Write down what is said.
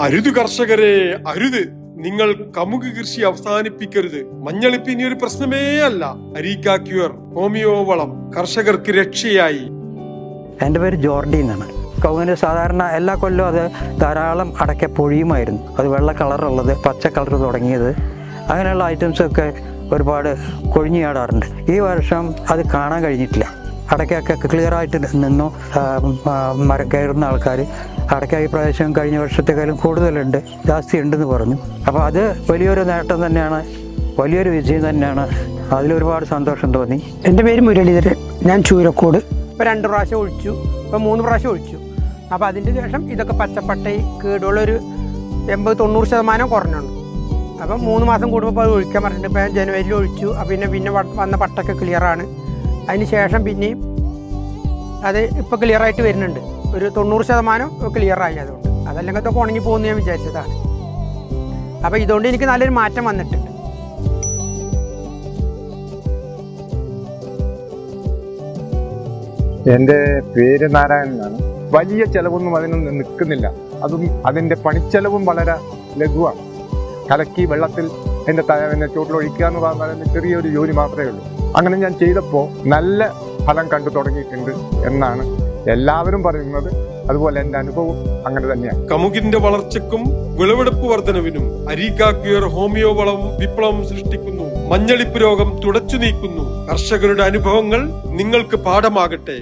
അരുത് കർഷകരെ അരുത്. നിങ്ങൾ കമുക് കൃഷി അവസാനിപ്പിക്കരുത്. മഞ്ഞളിപ്പ് ഇനി ഒരു പ്രശ്നമേ അല്ല. അരീക്കാക്യൂർ ഹോമിയോ വളം കർഷകർക്ക് രക്ഷയായി. എന്റെ പേര് ജോർഡി എന്നാണ്. കൗങ്ങിന് സാധാരണ എല്ലാ കൊല്ലവും അത് ധാരാളം അടയ്ക്ക പൊഴിയുമായിരുന്നു. അത് വെള്ള കളറുള്ളത് പച്ച കളർ തുടങ്ങിയത്. അങ്ങനെയുള്ള ഐറ്റംസൊക്കെ ഒരുപാട് കൊഴിഞ്ഞു ചാടാറുണ്ട്. ഈ വർഷം അത് കാണാൻ കഴിഞ്ഞിട്ടില്ല. അടയ്ക്കൊക്കെ ക്ലിയർ ആയിട്ട് നിന്നു മരം കയറുന്ന ആൾക്കാർ അടയ്ക്കായി പ്രാവശ്യം കഴിഞ്ഞ വർഷത്തെക്കാളും കൂടുതലുണ്ട്. ജാസ്തി ഉണ്ടെന്ന് പറഞ്ഞു. അപ്പോൾ അത് വലിയൊരു നേട്ടം തന്നെയാണ്. വലിയൊരു വിജയം തന്നെയാണ്. അതിലൊരുപാട് സന്തോഷം തോന്നി. എന്റെ പേര് മുരളീധരൻ. ഞാൻ ചൂരക്കോട്. ഇപ്പോൾ രണ്ട് പ്രാവശ്യം ഒഴിച്ചു. ഇപ്പോൾ മൂന്ന് പ്രാവശ്യം ഒഴിച്ചു. അപ്പോൾ അതിന്റെ ശേഷം ഇതൊക്കെ പച്ചപ്പട്ടയും ഒരു എൺപത് തൊണ്ണൂറ് ശതമാനം കുറഞ്ഞുണ്ട്. അപ്പം മൂന്ന് മാസം കൂടുമ്പോൾ അത് ഒഴിക്കാൻ പറഞ്ഞിട്ട് ഇപ്പം ജനുവരിയിൽ ഒഴിച്ചു. പിന്നെ പിന്നെ വന്ന പട്ടൊക്കെ ക്ലിയറാണ് അതിന് ശേഷം പിന്നെയും അത് ഇപ്പോൾ ക്ലിയറായിട്ട് വരുന്നുണ്ട്. ഒരു തൊണ്ണൂറ് ശതമാനം ക്ലിയറായി അതുകൊണ്ട്. അതല്ലെങ്കിൽ ഇതൊക്കെ ഉണങ്ങി പോകുന്ന ഞാൻ വിചാരിച്ചതാണ്. അപ്പോൾ ഇതുകൊണ്ട് എനിക്ക് നല്ലൊരു മാറ്റം വന്നിട്ടുണ്ട്. എന്റെ പേര് നാരായണൻ എന്നാണ്. വലിയ ചിലവൊന്നും അതിനൊന്നും നിൽക്കുന്നില്ല. അതും അതിന്റെ പണിച്ചെലവും വളരെ ലഘുവാണ്. കലക്കി വെള്ളത്തിൽ എന്റെ തലവിനെ ചുവട്ടിലൊഴിക്കുക എന്ന് പറഞ്ഞാൽ ചെറിയൊരു ജോലി മാത്രമേ ഉള്ളൂ. അങ്ങനെ ഞാൻ ചെയ്തപ്പോൾ നല്ല ഫലം കണ്ടു തുടങ്ങിയിട്ടുണ്ട് എന്നാണ് എല്ലാവരും പറയുന്നത്. അതുപോലെ എന്റെ അനുഭവം അങ്ങനെ തന്നെയാണ്. കമുകിന്റെ വളർച്ചക്കും വിളവെടുപ്പ് വർധനവിനും അരീക്ക ക്യൂർ ഹോമിയോ വളം വിപ്ലവം സൃഷ്ടിക്കുന്നു. മഞ്ഞളിപ്പ് രോഗം തുടച്ചു നീക്കുന്നു. കർഷകരുടെ അനുഭവങ്ങൾ നിങ്ങൾക്ക് പാഠമാകട്ടെ.